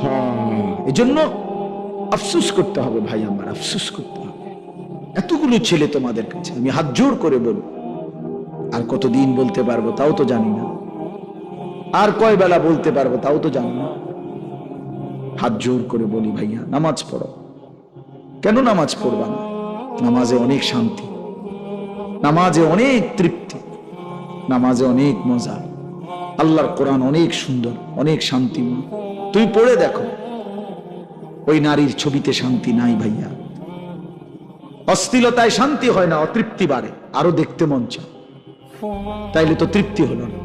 হ্যাঁ এজন্য আফসুস করতে হবে ভাই আমার, আফসুস করতে হবে। এতগুলো ছেলে তোমাদের কাছে, আমি হাত জোর করে বলব। আর কতদিন বলতে পারব তাও তো জানি না। আর কয় বেলা বলতে পারব তাও তো জানি না। হাত জোর করে বলি ভাইয়া, নামাজ পড়ো। কেন নামাজ পড়বা না? নামাজে অনেক শান্তি, নামাজে অনেক তৃপ্তি, নামাজে অনেক মজা। আল্লাহর কোরআন অনেক সুন্দর, অনেক শান্তিময় তুই পড়ে দেখো। ওই নারীর ছবিতে শান্তি নাই ভাইয়া। অস্থিলতায় শান্তি হয় না, অতৃপ্তি বাড়ে, আরও দেখতে মন চায়। তাইলে তো তৃপ্তি হলো না।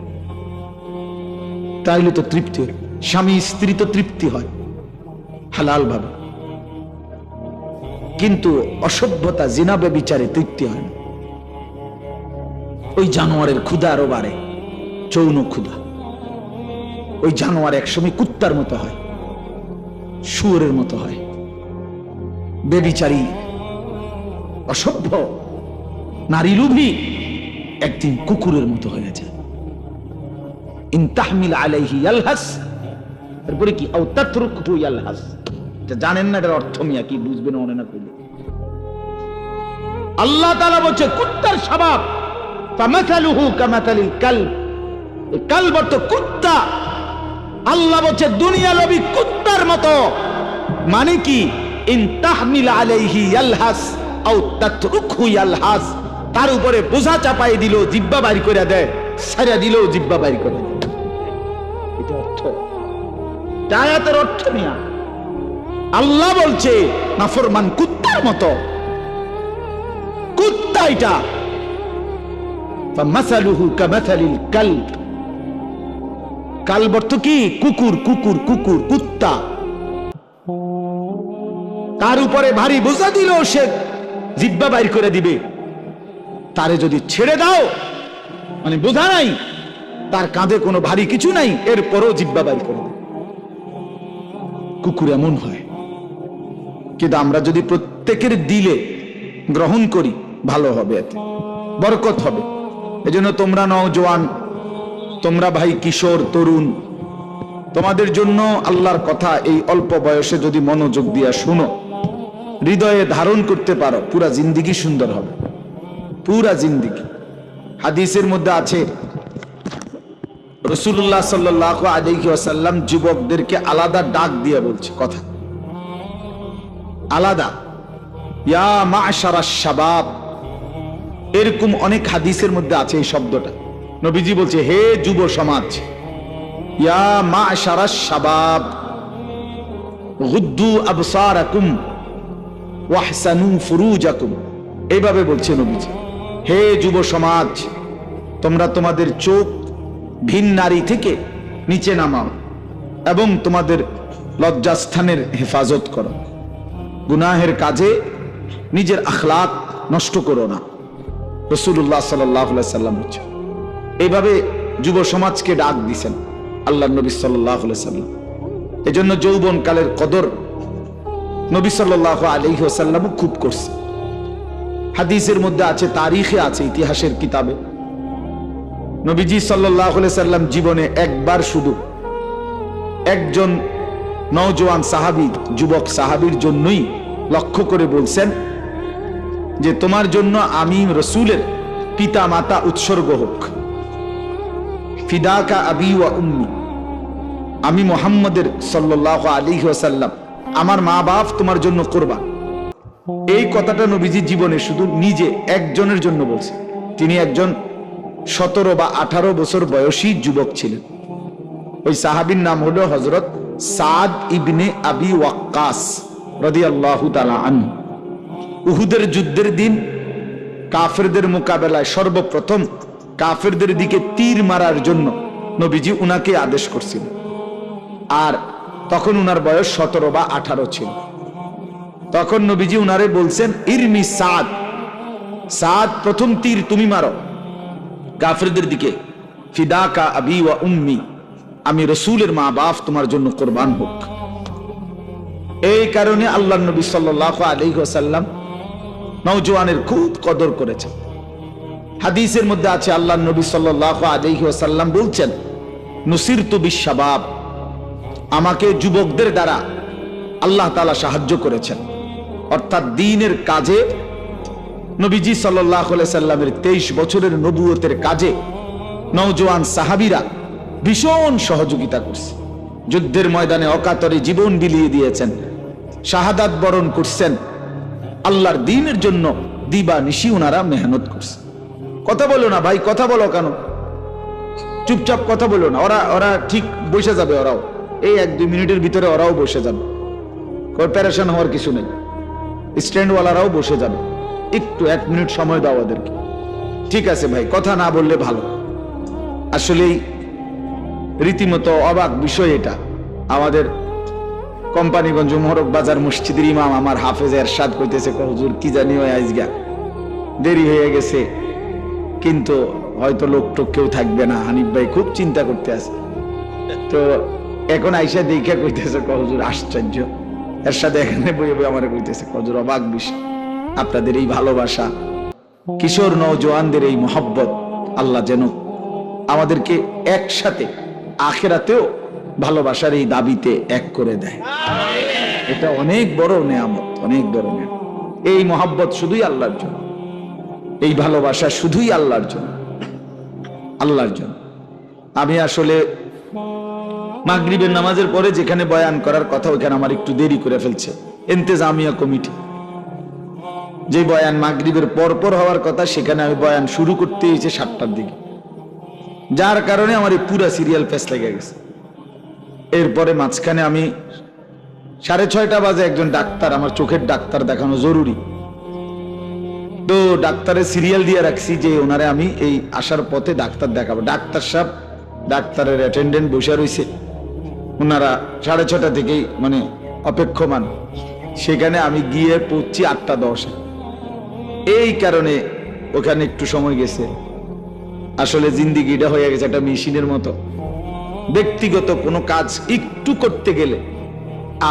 তাইলে তো তৃপ্তি হলো স্বামী, স্ত্রী তো তৃপ্তি হয়, হালাল ভাবে। কিন্তু অসভ্যতা জিনাবে বিচারে তৃপ্তি হয় না। ওই জানোয়ারের ক্ষুধা আরও বাড়ে চৌন ক্ষুধা। ওই জানোয়ার একসময় কুত্তার মতো হয়, শুয়োরের মতো হয়। বেবিচারী, অসভ্য নারী লুভি একদিন কুকুরের মতো হয়ে যায়। ইনতাহমিল আলাইহি ইয়ালহাস, এরপরে কি ইয়ালহাস। এটা জানেন না এটার অর্থ মিয়া, কি বুঝবেন মনে না করলে। আল্লাহ তাআলা বলছে, কুত্তার স্বভাব, ফামাসালুহু কামাসালিল কালব। কালব অর্থ কুত্তা। আল্লাহ বলছে, দুনিয়া লবি কুত্তার মতো। মানে কি? তার উপরে বোঝা চাপাই দিল, জিব্বা করে দেয় সারা দিল, জিব্বা করে অর্থ। নিয়া আল্লাহ বলছে, নাফরমান কুত্তার মতো। কুত্তা এটা। কালব অর্থ কি? কুকুর কুকুর কুকুর, কুত্তা। তার উপরে ভারী বোঝা দিল সে জিব্বা বাইর করে দিবে। তারে যদি ছেড়ে দাও মানে বোঝা নাই, তার কাঁধে কোনো ভারী কিছু নাই, এরপরও জিব্বা বাইর করে দেবে। কুকুর এমন হয়, কিন্তু আমরা যদি প্রত্যেকের দিলে গ্রহণ করি, ভালো হবে এতে, বরকত হবে। এজন্য তোমরা নওজোয়ান তোমরা ভাই কিশোর, তরুণ, তোমাদের জন্য আল্লাহর কথা এই অল্প বয়সে যদি মনোযোগ দিয়া শুনো, হৃদয়ে ধারণ করতে পারো, পুরা জিন্দিগি সুন্দর হবে, পুরা জিন্দিগি। হাদিসের মধ্যে আছে রসুল্লাহ সাল্লাহ আলহি আসাল্লাম যুবকদেরকে আলাদা ডাক দিয়ে বলছে, কথা। আলাদা, ইয়া মা সারা শাবাব এরকম অনেক হাদিসের মধ্যে আছে এই শব্দটা। নবীজি বলছে, হে যুব সমাজ, ইয়া মা শাবাব, গুদ্দু আবসারাকুম ওয়াহসানু ফুরুজাকুম। এইভাবে বলছে নবীজি। হে যুব সমাজ, তোমরা তোমাদের চোখ ভিন নারী থেকে নিচে নামাও এবং তোমাদের লজ্জাস্থানের হেফাজত করো। গুনাহের কাজে নিজের আখলাক নষ্ট করো না। রসুল্লাহ সাল্লাহ সাল্লাম হচ্ছে এইভাবে যুব সমাজকে ডাক দিছেন আল্লাহ নবী সাল্লাম এই জন্য যৌবন কালের কদর নবী সাল্লাহ আলহি সাল্লামও খুব করছে। হাদিসের মধ্যে আছে, তারিখে আছে, ইতিহাসের কিতাবে। নবীজি সাল্লাহ সাল্লাম জীবনে একবার শুধু একজন নওজোয়ান সাহাবি, যুবক সাহাবির জন্যই লক্ষ্য করে বলছেন যে, তোমার জন্য আমি রসুলের পিতা মাতা উৎসর্গ হোক। ফিদাকা আবি ওয়া উম্মি। আমি মোহাম্মদের সাল্লাহ আলী ওয়াসাল্লাম। আমার মা বাপ তোমার জন্য করবা এই কথাটা নবীজি জীবনে শুধু নিজে একজনের জন্য বলছে তিনি একজন সতেরো বা আঠারো বছর বয়সী যুবক ছিলেন। ওই সাহাবির নাম হলো হজরত সাদ ইবনে আবি ওয়াক্কাস রদি আল্লাহ আন উহুদের যুদ্ধের দিন কাফেরদের মোকাবেলায় সর্বপ্রথম কাফেরদের দিকে তীর মারার জন্য নবীজি উনাকে আদেশ করছিলেন আর তখন উনার বয়স সতেরো বা আঠারো ছিল। তখন নবীজি উনারে বলছেন, ইরমি সাদ সাদ, প্রথম তীর তুমি মারো। কাফেরদের দিকে, ফিদাকা আবি ওয়া উম্মি, আমি রসুলের মা বাপ তোমার জন্য কোরবান হোক। এই কারণে আল্লাহ নবী সাল্লাহ আলহিহাসাল্লাম নৌজওয়ানের খুব কদর করেছেন। হাদিসের মধ্যে আছে আল্লাহ নবী সাল্লাহ আলহিহাসাল্লাম বলছেন নুসির তু বিশ্বাবাব আমাকে যুবকদের দ্বারা আল্লাহ তালা সাহায্য করেছেন। অর্থাৎ দিনের কাজে, নবীজি সাল্লাহ সাল্লামের তেইশ বছরের নবুয়তের কাজে নওজোয়ান সাহাবিরা ভীষণ সহযোগিতা করছে। যুদ্ধের ময়দানে অকাতরে জীবন বিলিয়ে দিয়েছেন, শাহাদাত বরণ করছেন, আল্লাহর দিনের জন্য দিবা নিশি ওনারা মেহনত করছে। কথা বলো না ভাই, কথা বলো কেন? চুপচাপ কথা বলো না, ওরা ওরা ঠিক বসে যাবে ওরাও। এই এক দুই মিনিটের ভিতরে ওরাও বসে যাবে। প্যারেশন হওয়ার কিছু নেই। স্ট্যান্ডওয়ালারাও বসে যাবে। একটু, এক মিনিট সময় দাও ওদেরকে। ঠিক আছে ভাই, কথা না বললে ভালো। আসলেই রীতিমতো অবাক বিষয় এটা। আমাদের কোম্পানিগঞ্জ মোহরক বাজার মসজিদের ইমাম আমার হাফেজ এরশাদ কইতেছে, হুজুর, কি জানি ওই আজগা দেরি হয়ে গেছে। কিন্তু হয়তো লোক টোক কেউ থাকবে না। হানিফ ভাই খুব চিন্তা করতে আছে। তো এখন আইসা দেখে কইতেছে হুজুর, আশ্চর্য। এর সাথে এখানে বইয়ে বই আমার কইতেছে হুজুর, অবাক বিষয়। আপনাদের এই ভালোবাসা, কিশোর নৌজওয়ানদের এই মহব্বত, আল্লাহ যেন আমাদেরকে একসাথে আখেরাতেও ভালোবাসার এই দাবিতে এক করে দেয়। এটা অনেক বড় নেয়ামত, অনেক বড় নেয়ামত। এই মহাব্বত শুধুই আল্লাহর জন্য। এই ভালোবাসা শুধুই আল্লাহর জন্য। আল্লাহর জন্য। আমি আসলে মাগরিবের নামাজের পরে যেখানে বয়ান করার কথা ওখানে আমার একটু দেরি করে ফেলছে। এন্তেজামিয়া কমিটি। যে বয়ান মাগরিবের পরপর হওয়ার কথা, সেখানে আমি বয়ান শুরু করতে হয়েছে সাতটার দিকে। যার কারণে আমার এই পুরা সিরিয়াল ফেস লেগে গেছে। এরপরে মাঝখানে আমি সাড়ে ছয়টা বাজে একজন ডাক্তার, আমার চোখের ডাক্তার দেখানো জরুরি। তো ডাক্তারের সিরিয়াল দিয়ে রাখছি যে ওনারে আমি এই আসার পথে ডাক্তার দেখাবো। ডাক্তার সাহেব, ডাক্তারের অ্যাটেন্ডেন্ট বসে রয়েছে ওনারা সাড়ে ছটা থেকেই মানে অপেক্ষমান। সেখানে আমি গিয়ে পড়ছি আটটা দশে। এই কারণে ওখানে একটু সময় গেছে। আসলে জিন্দিগিটা হয়ে গেছে একটা মেশিনের মতো। ব্যক্তিগত কোনো কাজ একটু করতে গেলে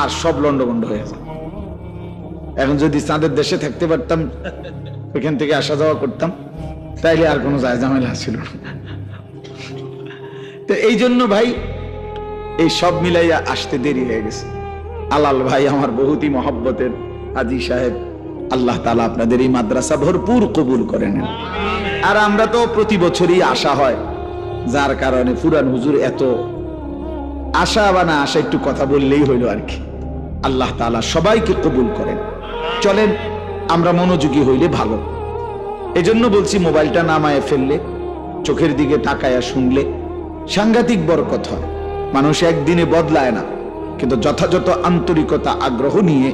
আর সব লন্ডভন্ড হয়ে যায়। এখন যদি চাঁদের দেশে থাকতে পারতাম ওইখান থেকে আসা যাওয়া করতাম, তাইলে আর কোনো যায় ঝামেলা ছিল তো এই জন্য ভাই, এই সব মিলাইয়া আসতে দেরি হয়ে গেছে। আলাল ভাই আমার বহুতই মহব্বতের আজি সাহেব, আল্লাহ তালা আপনাদের এই মাদ্রাসা ভরপুর কবুল করে নেন। আর আমরা তো প্রতি বছরই আসা হয়, যার কারণে ফুরান হুজুর এত আশা বা না আশা একটু কথা বললেই হইল আর কি। আল্লাহ তালা সবাইকে কবুল করেন। চলেন আমরা মনোযোগী হইলে ভালো। এজন্য বলছি মোবাইলটা নামায় ফেললে, চোখের দিকে তাকায়া শুনলে সাংঘাতিক বরকত হয়। মানুষ একদিনে বদলায় না, কিন্তু যথাযথ আন্তরিকতা, আগ্রহ নিয়ে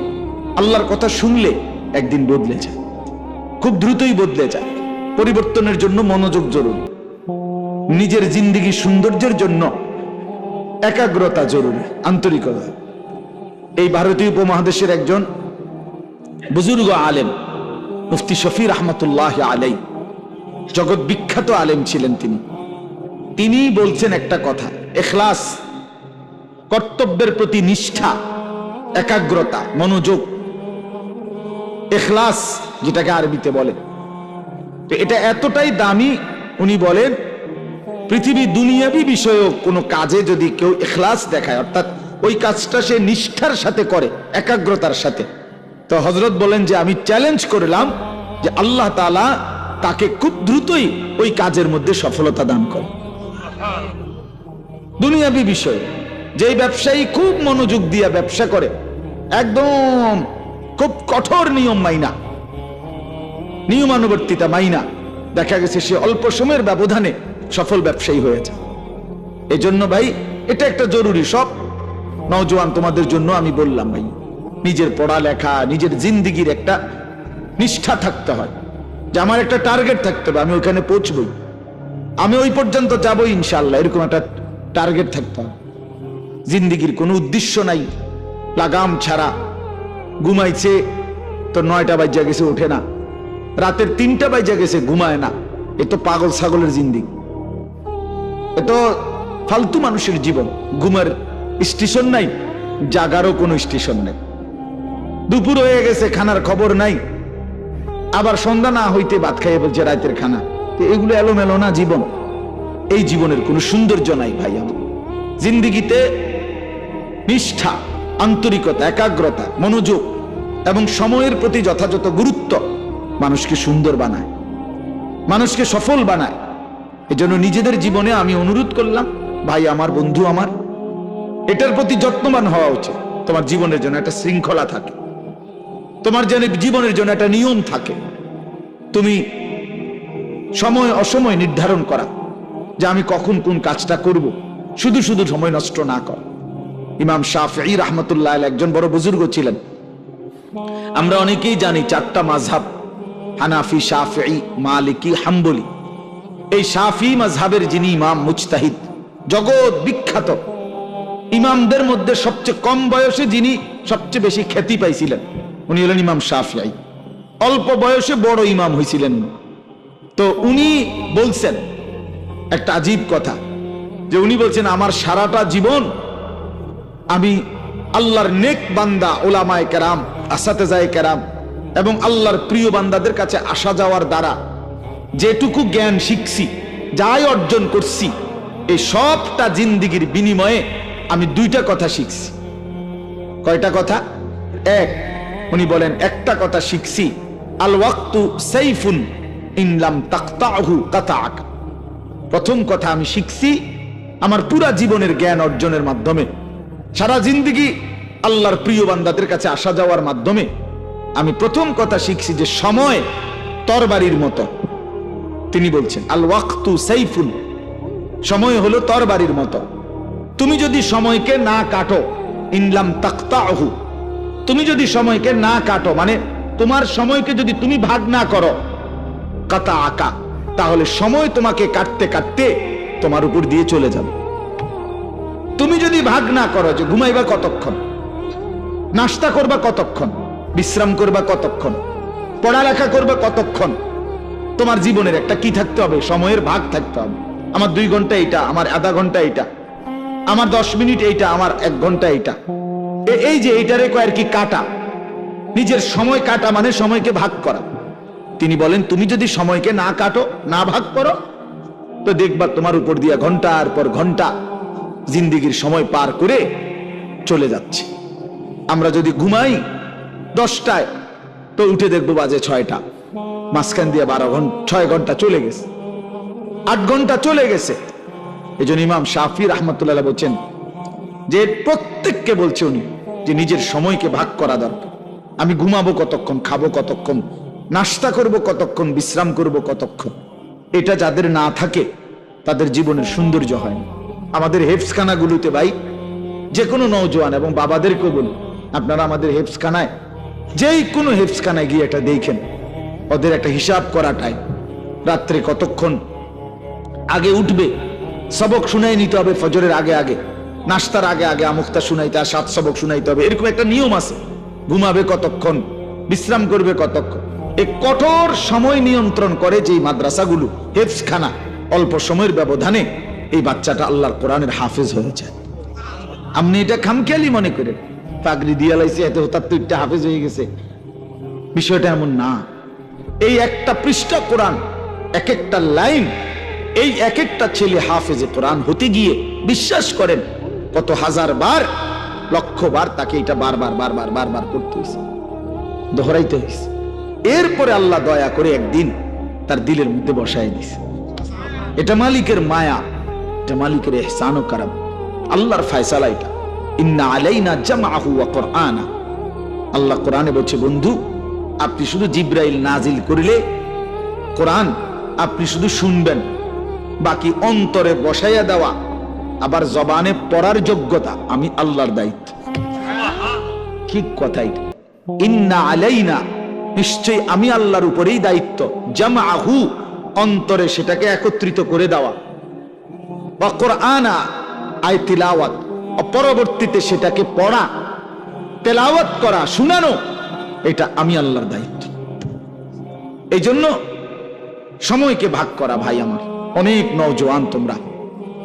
আল্লাহর কথা শুনলে একদিন বদলে যায়। খুব দ্রুতই বদলে যায়। পরিবর্তনের জন্য মনোযোগ জরুরি। নিজের জিন্দিগি সৌন্দর্যের জন্য একাগ্রতা জরুরি, আন্তরিকতা। এই ভারতীয় উপমহাদেশের একজন বুজুর্গ আলেম, মুফতি শফি রহমতুল্লাহ আলাই জগৎ বিখ্যাত আলেম ছিলেন তিনি। তিনি বলছেন একটা কথা, এখলাস, কর্তব্যের প্রতি নিষ্ঠা, একাগ্রতা, মনোযোগ, এখলাস যেটাকে আরবিতে বলে। তো এটা এতটাই দামি, উনি বলেন, পৃথিবী দুনিয়াবি বিষয়ক কোনো কাজে যদি কেউ এখলাস দেখায়, অর্থাৎ ওই কাজটা সে নিষ্ঠার সাথে করে, একাগ্রতার সাথে তো হজরত বলেন যে আমি চ্যালেঞ্জ করলাম যে আল্লাহ তালা তাকে খুব দ্রুতই ওই কাজের মধ্যে সফলতা দান করে দুনিয়াবি বিষয়। যে ব্যবসায়ী খুব মনোযোগ দিয়া ব্যবসা করে, একদম খুব কঠোর নিয়ম মাইনা, নিয়মানুবর্তিতা মাইনা, দেখা গেছে সে অল্প সময়ের ব্যবধানে সফল ব্যবসায়ী হয়েছে। এজন্য ভাই, এটা একটা জরুরি সব। নওজোয়ান, তোমাদের জন্য আমি বললাম ভাই। নিজের পড়ালেখা, নিজের জিন্দিগির একটা নিষ্ঠা থাকতে হয়। যে আমার একটা টার্গেট থাকতে হবে, আমি ওইখানে পৌঁছবই। আমি ওই পর্যন্ত যাব ইনশাল্লাহ এরকম একটা টার্গেট থাকতে হবে। জিন্দিগির কোনো উদ্দেশ্য নাই, লাগাম ছাড়া। ঘুমাইছে, তো নয়টা বাজ্যা গেছে, ওঠে না। রাতের তিনটা বাজ্যা গেছে, ঘুমায় না। এ তো পাগল ছাগলের জিন্দিগি। এ তো ফালতু মানুষের জীবন। ঘুমের স্টেশন নাই, জাগারও কোনো স্টেশন নেই। দুপুর হয়ে গেছে, খানার খবর নাই। আবার সন্ধ্যা না হইতে ভাত খাইয়ে বলছে রাতের খানা। তো এগুলো এলোমেলো না জীবন? এই জীবনের কোনো সৌন্দর্য নাই ভাই আমার। জিন্দিগিতে নিষ্ঠা, আন্তরিকতা, একাগ্রতা, মনোযোগ এবং সময়ের প্রতি যথাযথ গুরুত্ব মানুষকে সুন্দর বানায়, মানুষকে সফল বানায়। এজন্য নিজেদের জীবনে আমি অনুরোধ করলাম, ভাই আমার, বন্ধু আমার, এটার প্রতি যত্নবান হওয়া উচিত। তোমার জীবনের জন্য একটা শৃঙ্খলা থাকে। তোমার যেন জীবনের জন্য একটা নিয়ম থাকে। তুমি সময় অসময় নির্ধারণ করা যে আমি কখন কোন কাজটা করব। শুধু শুধু সময় নষ্ট না কর। ইমাম শাফি রহমতুল্লাহ একজন বড় বুজুর্গ ছিলেন। আমরা অনেকেই জানি চারটা মাঝহাব হানাফি শাফি মালিকি, হাম্বলি। এই শাফি মাঝহাবের যিনি ইমাম মুজতাহিদ, জগৎ বিখ্যাত। ইমামদের মধ্যে সবচেয়ে কম বয়সে যিনি সবচেয়ে বেশি খ্যাতি পাইছিলেন। উনি হলেন ইমাম শাফিআই অল্প বয়সে বড় ইমাম হয়েছিলেন তো উনি বলছেন, একটা আজীব কথা, যে উনি বলছেন, আমার সারাটা জীবন আমি আল্লাহর নেক বান্দা ওলামায় কেরাম, আসাতেজায় কেরাম এবং আল্লাহর প্রিয় বান্দাদের কাছে আসা যাওয়ার দ্বারা যেটুকু জ্ঞান শিখছি, যাই অর্জন করছি এই সবটা জিন্দিগির বিনিময়ে আমি দুইটা কথা শিখছি। কয়টা কথা? এক উনি বলেন, একটা কথা শিখছি। আল ওয়াক্তু সাইফুন ইনলাম তাকতাহু কাতাক প্রথম কথা আমি শিখছি আমার পুরা জীবনের জ্ঞান অর্জনের মাধ্যমে। সারা জিন্দিগি আল্লাহর প্রিয় বান্দাদের কাছে আসা যাওয়ার মাধ্যমে আমি প্রথম কথা শিখছি যে সময় তরবারির মতো। তিনি বলছেন আল ওয়াক্তু সাইফুন, সময় হলো তরবারির মতো। তুমি যদি সময়কে না কাটো ইনলাম তাকতাহু তুমি যদি সময়কে না কাটো মানে তোমার সময়কে যদি তুমি ভাগ না করো কাতা আকা তাহলে সময় তোমাকে কাটতে কাটতে তোমার উপর দিয়ে চলে যাবে। তুমি যদি ভাগ না করো, যে ঘুমাইবা কতক্ষণ, নাস্তা করবা কতক্ষণ, বিশ্রাম করবা কতক্ষণ, পড়ালেখা করবা কতক্ষণ, তোমার জীবনের একটা কি থাকতে হবে? সময়ের ভাগ থাকতে হবে। আমার দুই ঘণ্টা এইটা, আমার আধা ঘণ্টা এইটা, আমার দশ মিনিট এইটা, আমার এক ঘণ্টা এইটা। এই যে এইটারে কয়ের কি কাটা। নিজের সময় কাটা মানে সময়কে ভাগ করা। তিনি বলেন, তুমি যদি সময়কে না কাটো, না ভাগ করো, তো দেখবা তোমার উপর দিয়া ঘণ্টার পর ঘণ্টা জিন্দিগির সময় পার করে চলে যাচ্ছে। আমরা যদি ঘুমাই দশটায়, তো উঠে দেখব বাজে ছয়টা। মাঝখান দিয়ে বারো ঘণ্টা ছয় ঘণ্টা চলে গেছে। আট ঘণ্টা চলে গেছে। এই জন্য ইমাম শাফি রহমতুল্লাহ বলছেন যে প্রত্যেককে বলছে উনি যে নিজের সময়কে ভাগ করা দরকার। আমি ঘুমাবো কতক্ষণ, খাব কতক্ষণ, নাস্তা করব কতক্ষণ, বিশ্রাম করব কতক্ষণ। এটা যাদের না থাকে, তাদের জীবনের সৌন্দর্য হয় না। আমাদের হেফসখানাগুলোতে ভাই যে কোনো নৌজওয়ান এবং বাবাদেরকেও বলি, আপনারা আমাদের হেফসখানায় যেই কোনো হেফসখানায় গিয়ে এটা দেখেন। ওদের একটা হিসাব করাটাই। রাত্রে কতক্ষণ আগে উঠবে, সবক শুনাই নিতে হবে ফজরের আগে আগে। নাস্তার আগে আগে আমুক্তা শুনাইতে আর সাত সবক শুনাইতে হবে। এরকম একটা নিয়ম আছে। ঘুমাবে কতক্ষণ, বিশ্রাম করবে কতক্ষণ। এই কঠোর সময় নিয়ন্ত্রণ করে যে মাদ্রাসাগুলো হেফসখানা অল্প সময়ের ব্যবধানে এই বাচ্চাটা আল্লাহর কোরআনের হাফেজ হয়ে যায়। আপনি এটা খামখেয়ালি মনে করেন? পাগড়ি দিয়ে লাইছে, এত একটা হাফেজ হয়ে গেছে। বিষয়টা এমন না। এই একটা পৃষ্ঠা কোরআন এক একটা লাইন, এই এক একটা ছেলে হাফেজে কোরআন হতে গিয়ে বিশ্বাস করেন কত হাজার বার, লক্ষ বার তাকে এটা বারবার বারবার বারবার করতে হয়েছে দোহরাইতে হয়েছে এরপরে আল্লাহ দয়া করে একদিন তার দিলের মধ্যে বসায় দিছে। এটা মালিকের মায়া, এটা মালিকের এহসান ও কারাম। আল্লাহর ফায়সালা এটা। ইন্না আলাইনা জামাহু ওয়া কুরআনা। আল্লাহ কোরআনে বলছে, বন্ধু, আপনি শুধু জিব্রাইল নাজিল করিলে কোরআন আপনি শুধু শুনবেন। বাকি অন্তরে বসাইয়া দেওয়া আবার জবানে পড়ার যোগ্যতা আমি আল্লাহর দায়িত্ব। কি কথা এটা। ইন্না আলাইনা, নিশ্চয়ই আমি আল্লাহর উপরেই দায়িত্ব। জামাহু অন্তরে সেটাকে একত্রিত করে দেওয়া। বা কোরআনা, আয় তিলাওয়াত। পরবর্তীতে সেটাকে পড়া, তেলাওয়াত করা, শুনানো, এটা আমি আল্লাহর দায়িত্ব। এই জন্য সময়কে ভাগ করা ভাই আমার। অনেক নওজোয়ান তোমরা।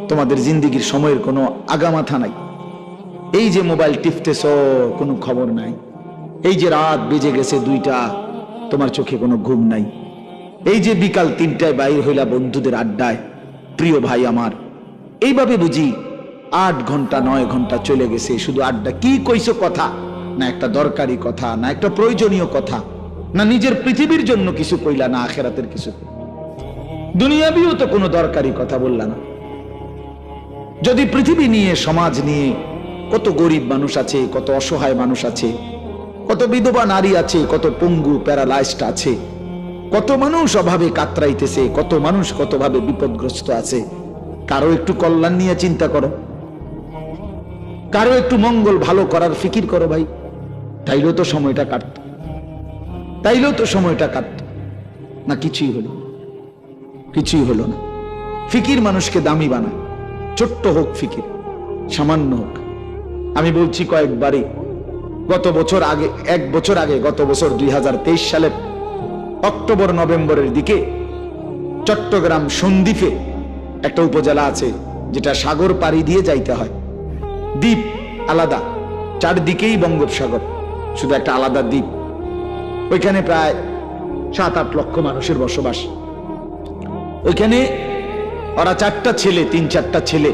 তোমাদের জিন্দিগির সময়ের কোনো আগামাথা নাই। এই যে মোবাইল টিপতেছ, কোনো খবর নাই। এই যে রাত বেজে গেছে দুইটা, তোমার চোখে কোনো ঘুম নাই। এই যে বিকাল তিনটায় বাইর হইলা বন্ধুদের আড্ডায়, প্রিয় ভাই আমার, এইভাবে বুঝি আট ঘণ্টা, নয় ঘণ্টা চলে গেছে, শুধু আড্ডা কি কইছো কথা? না একটা দরকারি কথা, না একটা প্রয়োজনীয় কথা, না নিজের পৃথিবীর জন্য কিছু কইলা, না আখেরাতের কিছু। দুনিয়াবিও তো কোনো দরকারি কথা বললা না। যদি পৃথিবী নিয়ে, সমাজ নিয়ে কত গরিব মানুষ আছে, কত অসহায় মানুষ আছে, কত বিধবা নারী আছে, কত পঙ্গু প্যারালাইজড আছে, কত মানুষ অভাবে কাতরাইতেছে, কত মানুষ কতভাবে বিপদগ্রস্ত আছে, কারও একটু কল্যাণ নিয়ে চিন্তা করো। কারও একটু মঙ্গল ভালো করার ফিকির করো ভাই। তাইলেও তো সময়টা কাটত তাইলেও তো সময়টা কাটত না, কিছুই হলো কিছুই হলো না। ফিকির মানুষকে দামি বানায়। ছোট্ট হোক ফিকির, সামান্য হোক। আমি বলছি কয়েকবারই, গত বছর আগে, এক বছর আগে, গত বছর দুই সালের অক্টোবর, নভেম্বরের দিকে চট্টগ্রাম সন্দ্বীপে একটা উপজেলা আছে, যেটা সাগর পাড়ি দিয়ে যাইতে হয়। দ্বীপ আলাদা, চারদিকেই বঙ্গোপসাগর, শুধু একটা আলাদা দ্বীপ। ওইখানে প্রায় সাত আট লক্ষ মানুষের বসবাস। ওইখানে ওরা চারটা ছেলে, তিন চারটা ছেলে।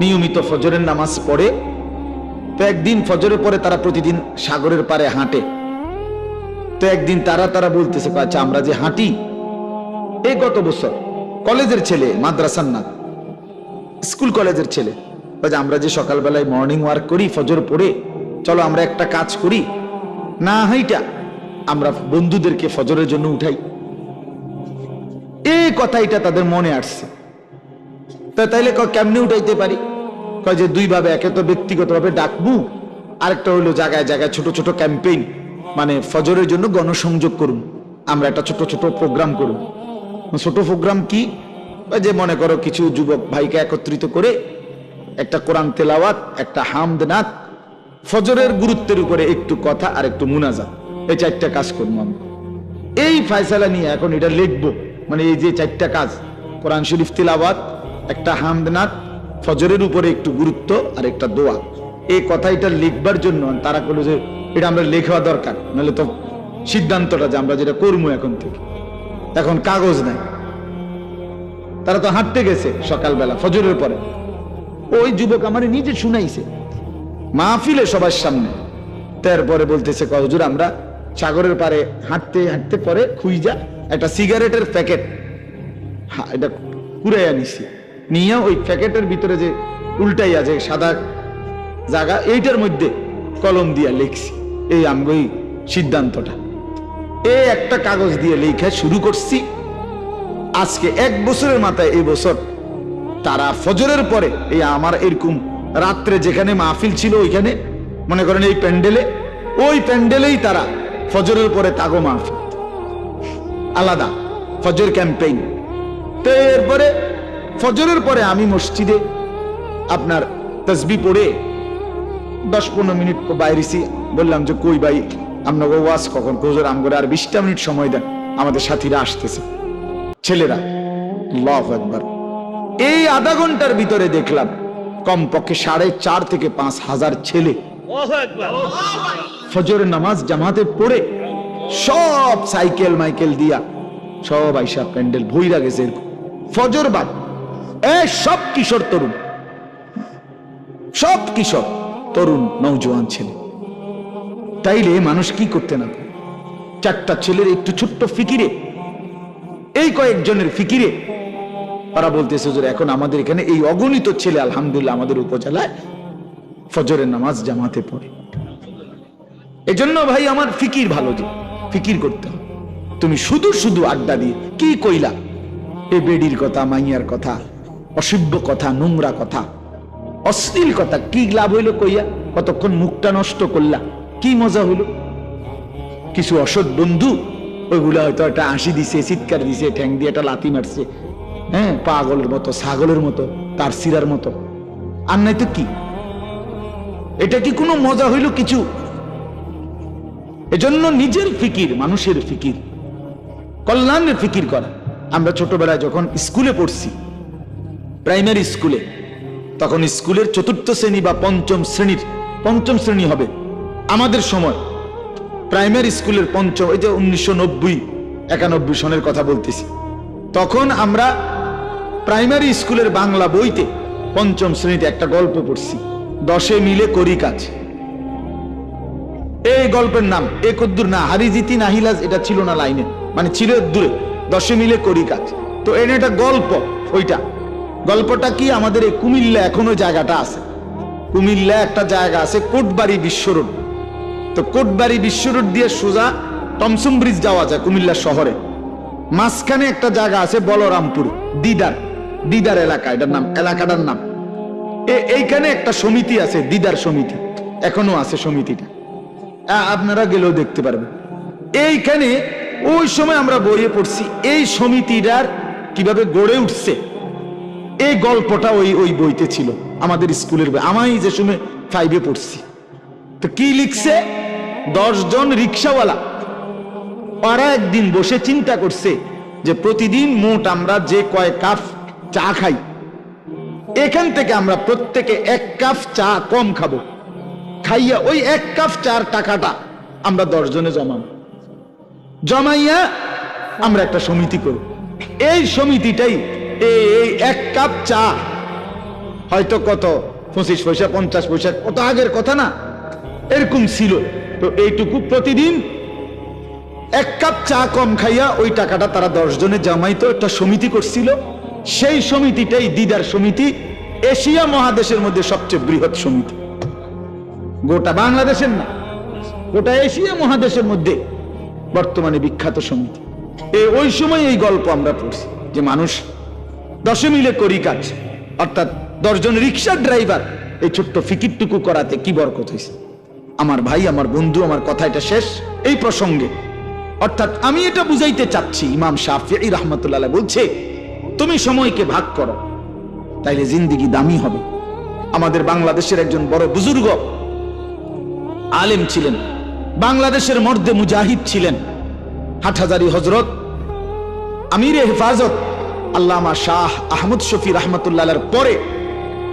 নিয়মিত ফজরের নামাজ পড়ে। তো একদিন ফজরের পরে তারা প্রতিদিন সাগরের পারে হাঁটে। তো একদিন তারা তারা বলতেছে আচ্ছা আমরা যে হাঁটি এই গত বছর কলেজের ছেলে, মাদ্রাসার না, স্কুল কলেজের ছেলে আমরা যে সকালবেলায় মর্নিং ওয়ার্ক করি, ফজর পড়ে, চলো আমরা একটা কাজ করি, না হাইটা, আমরা বন্ধুদেরকে ফজরের জন্য উঠাই। এই কথাইটা তাদের মনে আসছে। তা তাইলে কেমনে উঠাইতে পারি? কয় যে দুই ভাবে একে তো ব্যক্তিগতভাবে ডাকবু, আরেকটা হলো জায়গায় জায়গায় ছোট ছোট ক্যাম্পেইন মানে ফজরের জন্য গণসংযোগ করুন। আমরা একটা ছোট ছোট প্রোগ্রাম করুন। ছোট প্রোগ্রাম কি? যে মনে করো কিছু যুবক ভাইকে একত্রিত করে একটা কোরআন তেলাওয়াত, একটা হামদ নাথ ফজরের গুরুত্বের উপরে একটু কথা আর একটু মুনাজা এই চারটা কাজ করব আমরা। এই ফায়সালা নিয়ে এখন এটা লিখব। মানে এই যে চারটা কাজ, কোরআন শরীফ তিলাবাত একটা হামদনাথ ফজরের উপরে একটু গুরুত্ব আর একটা দোয়া। এই কথাটা লিখবার জন্য তারা করল যে, এটা আমরা লেখা দরকার, নাহলে তো সিদ্ধান্তটা যে আমরা যেটা করব এখন থেকে। এখন কাগজ নাই। তারা তো হাঁটতে গেছে সকালবেলা, ফজরের পরে। ওই যুবক আমার নিজে শুনাইছে, মাহফিলে সবার সামনে। তারপরে বলতেছে কজুর আমরা সাগরের পারে হাঁটতে হাঁটতে পরে খুইজা একটা সিগারেটের প্যাকেট। এটা কুড়াইয়া নিছি। নিয়ে ওই প্যাকেটের ভিতরে যে উল্টাই আছে সাদা জায়গা এইটার মধ্যে কলম দিয়া লিখছি। এই আমগই সিদ্ধান্তটা। এই একটা কাগজ দিয়ে লেখা শুরু করছি। আজকে এক বছরের মাথায় এই বছর তারা ফজরের পরে এই আমার এরকম রাত্রে যেখানে মাহফিল ছিল ওইখানে, মনে করেন এই প্যান্ডেলে, ওই প্যান্ডেলেই তারা ফজরের পরে তাগো মাহফিল। আলাদা ফজর ক্যাম্পেইন। তো এরপরে ফজরের পরে আমি মসজিদে আপনার তসবি পড়ে দশ পনেরো মিনিট বাইরেছি। বললাম যে কই ভাই আপনাকে ওয়াজ কখন? কোজোর আম করে আর বিশটা মিনিট সময় দেন আমাদের সাথীরা আসতেছে। ছেলেরা লভ একবার এই আধা ঘণ্টার ভিতরে দেখলাম কমপক্ষে সাড়ে চার থেকে পাঁচ হাজার ছেলে ফজরের নামাজ জামাতে পড়ে সব সাইকেল মাইকেল দিয়া সব আইসা প্যান্ডেল ভইরা গেছে। ফজর বাদ। এ, সব কিশোর তরুণ। সব কিশোর তরুণ নৌজওয়ান ছেলে। তাইলে মানুষ কি করতে না? চারটা ছেলের একটু ছোট্ট ফিকিরে। এই কয়েকজনের ফিকিরে। ওরা বলতেছে যে এখন আমাদের এখানে এই অগণিত ছেলে আলহামদুলিল্লাহ আমাদের উপজেলায় ফজরের নামাজ জামাতে পড়ে। এজন্য ভাই, আমার ফিকির ভালো যে। ফিকির করতে হবে। তুমি শুধু শুধু আড্ডা দিয়ে কি কইলা? এ বেডির কথা, মাইয়ার কথা, অসভ্য কথা, নোংরা কথা, অশ্লীল কথা, কি লাভ হইল কইয়া? কতক্ষণ মুখটা নষ্ট করলা? কি মজা হইল? কিছু অসৎ বন্ধু, ওইগুলো হয়তো একটা হাসি দিছে চিৎকার দিছে, ঠ্যাং দিয়ে একটা লাথি মারছে। হ্যাঁ পাগলের মতো, ছাগলের মতো, তার সিরার মতো। আর নাই তো কি? এটা কি কোনো মজা হইল কিছু? এজন্য নিজের ফিকির, মানুষের ফিকির, কল্যাণের ফিকির করা। আমরা ছোটবেলায় যখন স্কুলে পড়ছি, প্রাইমারি স্কুলে, তখন স্কুলের চতুর্থ শ্রেণি বা পঞ্চম শ্রেণির, পঞ্চম শ্রেণি হবে আমাদের সময়। প্রাইমারি স্কুলের পঞ্চম, এই যে উনিশশো নব্বই, একানব্বই সনের কথা বলতেছি। তখন আমরা প্রাইমারি স্কুলের বাংলা বইতে পঞ্চম শ্রেণীতে একটা গল্প পড়ছি। দশে মিলে করি কাজ। এই গল্পের নাম, এ কদ্দুর না হারিজিতি নাহিলাজ এটা ছিল না লাইনে। মানে ছিল দূরে, দশে মিলে করি কাজ। তো এনে একটা গল্প, ওইটা। গল্পটা কি আমাদের এই কুমিল্লা এখনও জায়গাটা আছে? কুমিল্লা একটা জায়গা আছে, কোটবাড়ি বিশ্ব রোড। তো কোটবাড়ি বিশ্ব রোড দিয়ে সোজা টমসুম ব্রিজ যাওয়া যায় কুমিল্লা শহরে। মাঝখানে একটা জায়গা আছে বলরামপুর, দিদার দিদার এলাকা, এটার নাম, এলাকাটার নাম। এইখানে একটা সমিতি আছে, দিদার সমিতি। এখনও আছে সমিতিটা। আপনারা গেলেও দেখতে পারবেন। এইখানে ওই সময় আমরা বইয়ে পড়ছি, এই সমিতিটার কীভাবে গড়ে উঠছে। এই গল্পটা ওই ওই বইতে ছিল, আমাদের স্কুলের বই। আমি যে সময় ফাইভে পড়ছি। তো কি লিখছে? দশজন রিক্সাওয়ালা। ওরা একদিন বসে চিন্তা করছে যে প্রতিদিন মোট আমরা যে কয় কাপ চা খাই, এখান থেকে আমরা প্রত্যেকে এক কাপ চা কম খাব। খাইয়া ওই এক কাপ চার টাকাটা আমরা দশজনে জমাবো জমাইয়া আমরা একটা সমিতি করব এই সমিতিটাই এই এক কাপ চা, হয়তো কত? পঁচিশ পয়সা, পঞ্চাশ পয়সা, কত আগের কথা না? এরকম ছিল। তো এইটুকু প্রতিদিন এক কাপ চা কম খাইয়া ওই টাকাটা তারা দশ জনে জামাইতো, একটা সমিতি করছিল। সেই সমিতিটাই দিদার সমিতি, এশিয়া মহাদেশের মধ্যে সবচেয়ে বৃহৎ সমিতি। গোটা বাংলাদেশের না গোটা এশিয়া মহাদেশের মধ্যে বর্তমানে বিখ্যাত সমিতি এই ওই সময় এই গল্প আমরা পড়ছি যে মানুষ দশে মিলে করি কাজ, অর্থাৎ দশজন রিক্সার ড্রাইভার এই ছোট্ট ফিকিরটুকু করাতে কি বরকত হয়েছে? আমার ভাই, আমার বন্ধু, আমার কথা এটা শেষ এই প্রসঙ্গে। অর্থাৎ আমি এটা বুঝাইতে চাচ্ছি, ইমাম শাফি রহমতুল্লাহ বলছে, তুমি সময়কে ভাগ করো, তাইলে জিন্দিগি দামি হবে। আমাদের বাংলাদেশের একজন বড় বুজুর্গ আলেম ছিলেন। বাংলাদেশের মর্দে মুজাহিদ ছিলেন। হাটহাজারি হজরত আমিরে হেফাজত, আল্লামা শাহ আহমদ শফি রহমতুল্লাহ পরে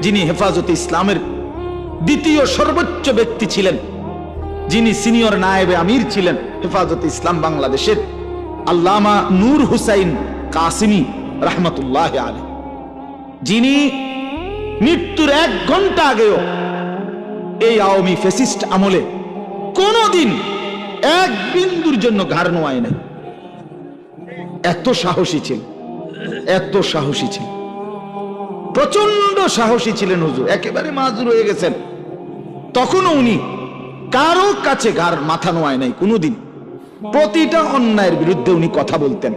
যিনি হেফাজতে ইসলামের দ্বিতীয় সর্বোচ্চ ব্যক্তি ছিলেন, যিনি সিনিয়র নায়েবে আমির ছিলেন হেফাজতে ইসলাম বাংলাদেশের আল্লামা নূর হুসাইন কাসিমি রহমতুল্লাহ আলী যিনি মৃত্যুর এক ঘণ্টা আগেও এই আওয়ামী ফেসিস্ট আমলে কোনদিন এক বিন্দুর জন্য ঘাড় নোয়ায় নাই। এত সাহসী ছিল, এত সাহসী ছিল। প্রচণ্ড সাহসী ছিলেন হুজুর, একেবারে মাজুর হয়ে গেছেন। তখনও উনি কারও কাছে ঘাড় মাথা নোয়ায় নাই কোনোদিন। প্রতিটা অন্যায়ের বিরুদ্ধে উনি কথা বলতেন।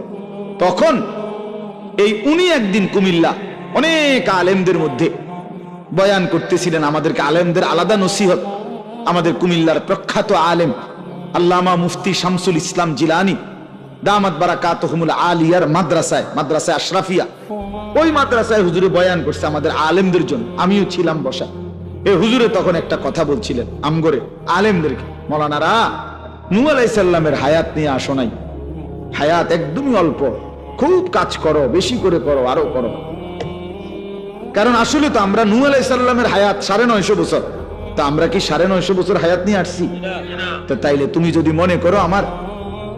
তখন এই উনি একদিন কুমিল্লা অনেক আলেমদের মধ্যে বয়ান করতেছিলেন আমাদেরকে আলেমদের আলাদা নসিহত। আমাদের কুমিল্লার প্রখ্যাত আলেম আল্লামা মুফতি শামসুল ইসলাম জিলানি, দামাত বারাকাতহুমুল আলিয়ার মাদ্রাসায় মাদ্রাসায় আশরাফিয়া। ওই মাদ্রাসায় হুজুরে বয়ান করছে আমাদের আলেমদের জন্য। আমিও ছিলাম বসা এ হুজুরে তখন একটা কথা বলছিলেন আমগরে, আলেমদেরকে, মৌলানারা, নু আলাইসাল্লামের হায়াত নিয়ে আসো নাই। হায়াত একদমই অল্প। খুব কাজ করো, বেশি করে করো, আরও করো। কারণ আসলে তো আমরা নু আলাইসাল্লামের হায়াত সাড়ে নয়শো বছর। তা আমরা কি সাড়ে নয়শো বছর হায়াত নিয়ে আসছি? তো তাইলে তুমি যদি মনে করো আমার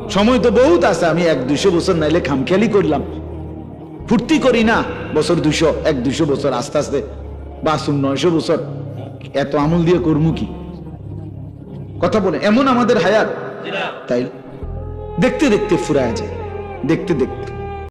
সময় তো বহুত আছে, আমি এক দুইশো বছর নাইলে খামখেয়ালি করলাম। ফুর্তি করি না, বছর দুশো এক দুশো বছর আস্তে আস্তে। বাসুন নয়শো বছর। এত আমল দিয়ে করব কি? কথা বলে, এমন আমাদের হায়াত। তাই দেখতে দেখতে ফুরায় যায়। দেখতে দেখতে।